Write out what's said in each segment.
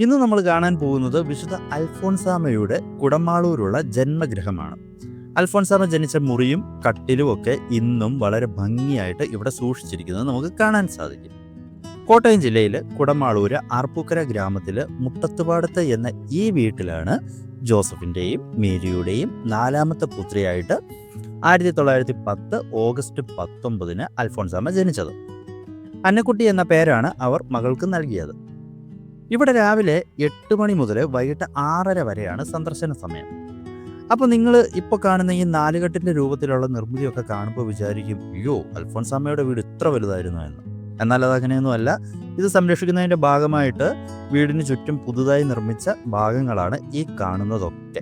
ഇന്ന് നമ്മൾ കാണാൻ പോകുന്നത് വിശുദ്ധ അൽഫോൺസാമയുടെ കുടമാളൂരുള്ള ജന്മഗ്രഹമാണ്. അൽഫോൺസാമ ജനിച്ച മുറിയും കട്ടിലും ഒക്കെ ഇന്നും വളരെ ഭംഗിയായിട്ട് ഇവിടെ സൂക്ഷിച്ചിരിക്കുന്നത് നമുക്ക് കാണാൻ സാധിക്കും. കോട്ടയം ജില്ലയിൽ കുടമാളൂര് ആർപ്പൂക്കര ഗ്രാമത്തിലെ മുട്ടത്തുപാടത്ത് എന്ന ഈ വീട്ടിലാണ് ജോസഫിന്റെയും മേരിയുടെയും നാലാമത്തെ പുത്രിയായിട്ട് ആയിരത്തി തൊള്ളായിരത്തി പത്ത് ഓഗസ്റ്റ് പത്തൊമ്പതിന് അൽഫോൺസാമ ജനിച്ചത്. അന്നക്കുട്ടി എന്ന പേരാണ് അവർ മകൾക്ക് നൽകിയത്. ഇവിടെ രാവിലെ എട്ട് മണി മുതൽ വൈകിട്ട് ആറര വരെയാണ് സന്ദർശന സമയം. അപ്പോൾ നിങ്ങൾ ഇപ്പോൾ കാണുന്ന ഈ നാലുകെട്ടിന്റെ രൂപത്തിലുള്ള നിർമ്മിതിയൊക്കെ കാണുമ്പോൾ വിചാരിക്കും അയ്യോ അൽഫോൺസാമ്മയുടെ വീട് ഇത്ര വലുതായിരുന്നു എന്ന്. എന്നാൽ അതങ്ങനെയൊന്നുമല്ല ഇത് സംരക്ഷിക്കുന്നതിന്റെ ഭാഗമായിട്ട് വീടിന് ചുറ്റും പുതുതായി നിർമ്മിച്ച ഭാഗങ്ങളാണ് ഈ കാണുന്നതൊക്കെ.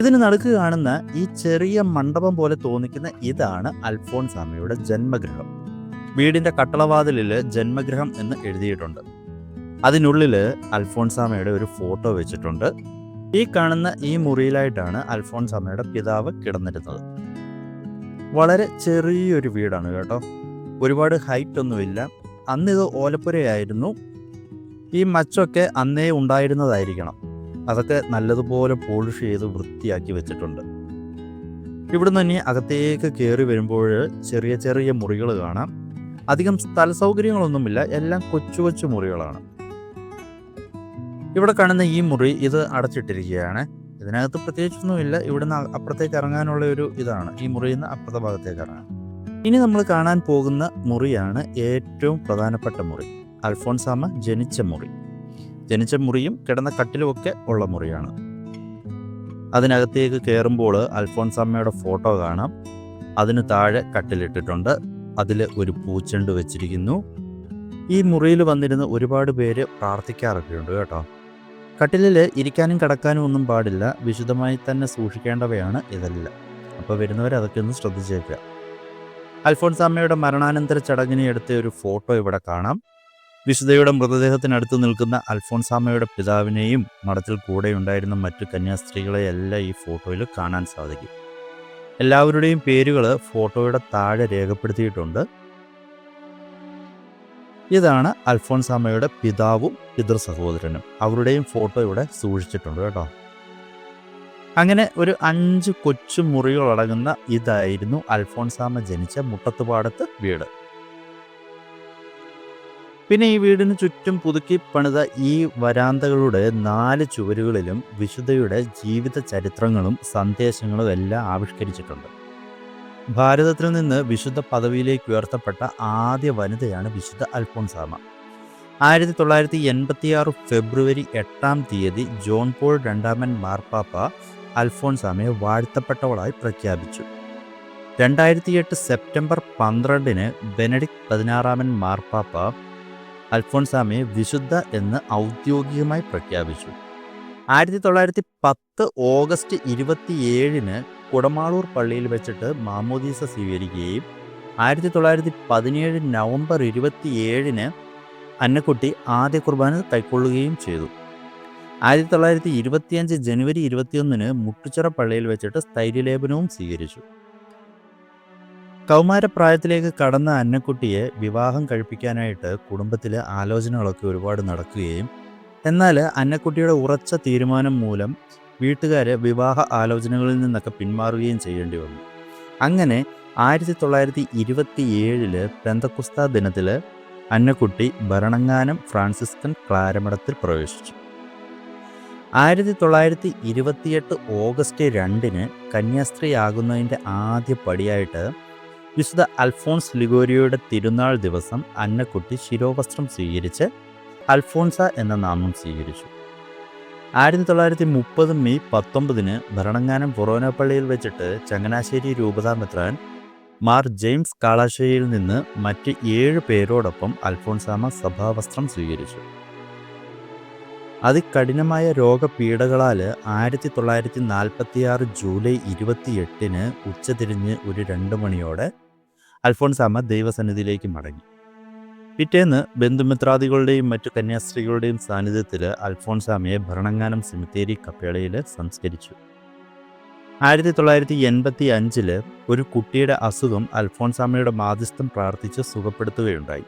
ഇതിന് നടുക്ക് കാണുന്ന ഈ ചെറിയ മണ്ഡപം പോലെ തോന്നിക്കുന്ന ഇതാണ് അൽഫോൺസാമ്മയുടെ ജന്മഗൃഹം. വീടിന്റെ കട്ടളവാതിലിൽ ജന്മഗൃഹം എന്ന് എഴുതിയിട്ടുണ്ട്. അതിനുള്ളിൽ അൽഫോൺസാമയുടെ ഒരു ഫോട്ടോ വെച്ചിട്ടുണ്ട്. ഈ കാണുന്ന ഈ മുറിയിലായിട്ടാണ് അൽഫോൺസാമയുടെ പിതാവ് കിടന്നിരുന്നത്. വളരെ ചെറിയൊരു വീടാണ് കേട്ടോ. ഒരുപാട് ഹൈറ്റ് ഒന്നുമില്ല. അന്ന് ഇത് ഓലപ്പുരയായിരുന്നു. ഈ മച്ചൊക്കെ അന്നേ ഉണ്ടായിരുന്നതായിരിക്കണം. അതൊക്കെ നല്ലതുപോലെ പോളിഷ് ചെയ്ത് വൃത്തിയാക്കി വെച്ചിട്ടുണ്ട്. ഇവിടുന്ന് തന്നെ അകത്തേക്ക് കയറി വരുമ്പോൾ ചെറിയ ചെറിയ മുറികൾ കാണാം. അധികം സ്ഥല സൗകര്യങ്ങളൊന്നുമില്ല എല്ലാം കൊച്ചു കൊച്ചു മുറികളാണ്. ഇവിടെ കാണുന്ന ഈ മുറി ഇത് അടച്ചിട്ടിരിക്കുകയാണ്. ഇതിനകത്ത് പ്രത്യേകിച്ചൊന്നുമില്ല. ഇവിടുന്ന് അപ്പുറത്തേക്ക് ഇറങ്ങാനുള്ള ഒരു ഇതാണ്. ഈ മുറിയിൽ നിന്ന് അപ്പുറത്തെ ഭാഗത്തേക്ക് ഇറങ്ങാൻ ഇനി നമ്മൾ കാണാൻ പോകുന്ന മുറിയാണ് ഏറ്റവും പ്രധാനപ്പെട്ട മുറി. അൽഫോൺസാമ ജനിച്ച മുറി. ജനിച്ച മുറിയും കിടന്ന കട്ടിലും ഒക്കെ ഉള്ള മുറിയാണ്. അതിനകത്തേക്ക് കയറുമ്പോൾ അൽഫോൺസാമ്മയുടെ ഫോട്ടോ കാണാം. അതിന് താഴെ കട്ടിലിട്ടിട്ടുണ്ട്. അതിൽ ഒരു പൂച്ചെണ്ട് വെച്ചിരിക്കുന്നു. ഈ മുറിയിൽ വന്നിരുന്ന് ഒരുപാട് പേര് പ്രാർത്ഥിക്കാറൊക്കെയുണ്ട് കേട്ടോ. കട്ടിലിൽ ഇരിക്കാനും കിടക്കാനും ഒന്നും പാടില്ല. വിശുദ്ധമായി തന്നെ സൂക്ഷിക്കേണ്ടവയാണ് ഇതെല്ലാം. അപ്പോൾ വരുന്നവർ അതൊക്കെ ഒന്ന് ശ്രദ്ധിച്ചേക്കുക. അൽഫോൺസ് അമ്മയുടെ മരണാനന്തര ചടങ്ങിനെ എടുത്ത ഒരു ഫോട്ടോ ഇവിടെ കാണാം. വിശുദ്ധയുടെ മൃതദേഹത്തിനടുത്ത് നിൽക്കുന്ന അൽഫോൺസാമ്മയുടെ പിതാവിനെയും മഠത്തിൽ കൂടെ ഉണ്ടായിരുന്ന മറ്റു കന്യാസ്ത്രീകളെയെല്ലാം ഈ ഫോട്ടോയിൽ കാണാൻ സാധിക്കും. എല്ലാവരുടെയും പേരുകൾ ഫോട്ടോയുടെ താഴെ രേഖപ്പെടുത്തിയിട്ടുണ്ട്. ഇതാണ് അൽഫോൺസാമയുടെ പിതാവും പിതൃ സഹോദരനും. അവരുടെയും ഫോട്ടോ ഇവിടെ സൂക്ഷിച്ചിട്ടുണ്ട് കേട്ടോ. അങ്ങനെ ഒരു അഞ്ച് കൊച്ചു മുറികളടങ്ങുന്ന ഇതായിരുന്നു അൽഫോൺസാമ ജനിച്ച മുട്ടത്തുപാടത്ത് വീട്. പിന്നെ ഈ വീടിന് ചുറ്റും പുതുക്കി പണിത ഈ വരാന്തകളുടെ നാല് ചുവരുകളിലും വിശുദ്ധയുടെ ജീവിത ചരിത്രങ്ങളും സന്ദേശങ്ങളും എല്ലാം ആവിഷ്കരിച്ചിട്ടുണ്ട്. ഭാരതത്തിൽ നിന്ന് വിശുദ്ധ പദവിയിലേക്ക് ഉയർത്തപ്പെട്ട ആദ്യ വനിതയാണ് വിശുദ്ധ അൽഫോൺസാമ ആയിരത്തി തൊള്ളായിരത്തി എൺപത്തിയാറ് ഫെബ്രുവരി എട്ടാം തീയതി ജോൺ പോൾ രണ്ടാമൻ മാർപ്പാപ്പ അൽഫോൺസാമയെ വാഴ്ത്തപ്പെട്ടവളായി പ്രഖ്യാപിച്ചു. രണ്ടായിരത്തി എട്ട് സെപ്റ്റംബർ പന്ത്രണ്ടിന് ബെനഡിക് പതിനാറാമൻ മാർപ്പാപ്പ അൽഫോൺസാമയെ വിശുദ്ധ എന്ന് ഔദ്യോഗികമായി പ്രഖ്യാപിച്ചു. ആയിരത്തി തൊള്ളായിരത്തി പത്ത് ഓഗസ്റ്റ് ഇരുപത്തിയേഴിന് കുടമാളൂർ പള്ളിയിൽ വെച്ചിട്ട് മാമോദീസ സ്വീകരിക്കുകയും ആയിരത്തി തൊള്ളായിരത്തി പതിനേഴ് നവംബർ ഇരുപത്തിയേഴിന് അന്നക്കുട്ടി ആദ്യ കുർബാന കൈക്കൊള്ളുകയും ചെയ്തു. ആയിരത്തി തൊള്ളായിരത്തി ഇരുപത്തിയഞ്ച് ജനുവരി ഇരുപത്തിയൊന്നിന് മുട്ടുച്ചിറ പള്ളിയിൽ വെച്ചിട്ട് സ്ഥൈര്യലേപനവും സ്വീകരിച്ചു. കൗമാരപ്രായത്തിലേക്ക് കടന്ന അന്നക്കുട്ടിയെ വിവാഹം കഴിപ്പിക്കാനായിട്ട് കുടുംബത്തിലെ ആലോചനകളൊക്കെ ഒരുപാട് നടക്കുകയും എന്നാൽ അന്നക്കുട്ടിയുടെ ഉറച്ച തീരുമാനം മൂലം വീട്ടുകാർ വിവാഹ ആലോചനകളിൽ നിന്നൊക്കെ പിന്മാറുകയും ചെയ്യേണ്ടി വന്നു. അങ്ങനെ ആയിരത്തി തൊള്ളായിരത്തി ഇരുപത്തിയേഴിൽ പെന്തക്കുസ്ത ദിനത്തിൽ അന്നക്കുട്ടി ഭരണങ്ങാനം ഫ്രാൻസിസ്കൻ ക്ലാരമഠത്തിൽ പ്രവേശിച്ചു. ആയിരത്തി തൊള്ളായിരത്തി ഇരുപത്തിയെട്ട് ഓഗസ്റ്റ് രണ്ടിന് കന്യാസ്ത്രീയാകുന്നതിന്റെ ആദ്യ പടിയായിട്ട് വിശുദ്ധ അൽഫോൺസ് ലിഗോരിയോയുടെ തിരുനാൾ ദിവസം അന്നക്കുട്ടി ശിരോവസ്ത്രം സ്വീകരിച്ച് അൽഫോൺസ എന്ന നാമം സ്വീകരിച്ചു. ആയിരത്തി തൊള്ളായിരത്തി മുപ്പത് മെയ് പത്തൊമ്പതിന് ഭരണങ്ങാനം ഫൊറോനപ്പള്ളിയിൽ വെച്ചിട്ട് ചങ്ങനാശ്ശേരി രൂപതാമെത്രാൻ മാർ ജെയിംസ് കാളാശ്ശേരിയിൽ നിന്ന് മറ്റ് ഏഴ് പേരോടൊപ്പം അൽഫോൺസാമ സഭാവസ്ത്രം സ്വീകരിച്ചു. അതികഠിനമായ രോഗപീഠകളാൽ ആയിരത്തി തൊള്ളായിരത്തി നാൽപ്പത്തിയാറ് ജൂലൈ ഇരുപത്തിയെട്ടിന് ഉച്ചതിരിഞ്ഞ് ഒരു രണ്ട് മണിയോടെ അൽഫോൺസാമ ദൈവസന്നിധിയിലേക്ക് മടങ്ങി. പിറ്റേന്ന് ബന്ധുമിത്രാദികളുടെയും മറ്റു കന്യാസ്ത്രീകളുടെയും സാന്നിധ്യത്തിൽ അൽഫോൺസാമയെ ഭരണങ്ങാനം സിമിത്തേരി കപ്പേളയിൽ സംസ്കരിച്ചു. ആയിരത്തി തൊള്ളായിരത്തി എൺപത്തി അഞ്ചിൽ ഒരു കുട്ടിയുടെ അസുഖം അൽഫോൺസാമയുടെ മാധ്യസ്ഥം പ്രാർത്ഥിച്ച് സുഖപ്പെടുത്തുകയുണ്ടായി.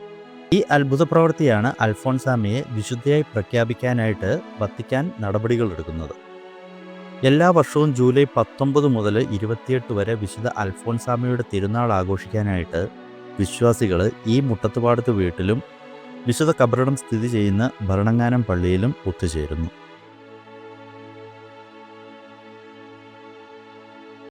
ഈ അത്ഭുത പ്രവൃത്തിയാണ് അൽഫോൺസാമയെ വിശുദ്ധയായി പ്രഖ്യാപിക്കാനായിട്ട് വത്തിക്കാൻ നടപടികൾ എടുക്കുന്നത് എല്ലാ വർഷവും ജൂലൈ പത്തൊമ്പത് മുതൽ ഇരുപത്തിയെട്ട് വരെ വിശുദ്ധ അൽഫോൺസാമയുടെ തിരുനാൾ ആഘോഷിക്കാനായിട്ട് വിശ്വാസികൾ ഈ മുട്ടത്തുപാടത്ത് വീട്ടിലും വിശുദ്ധ കബറിടം സ്ഥിതി ചെയ്യുന്ന ഭരണങ്ങാനം പള്ളിയിലും ഒത്തുചേരുന്നു.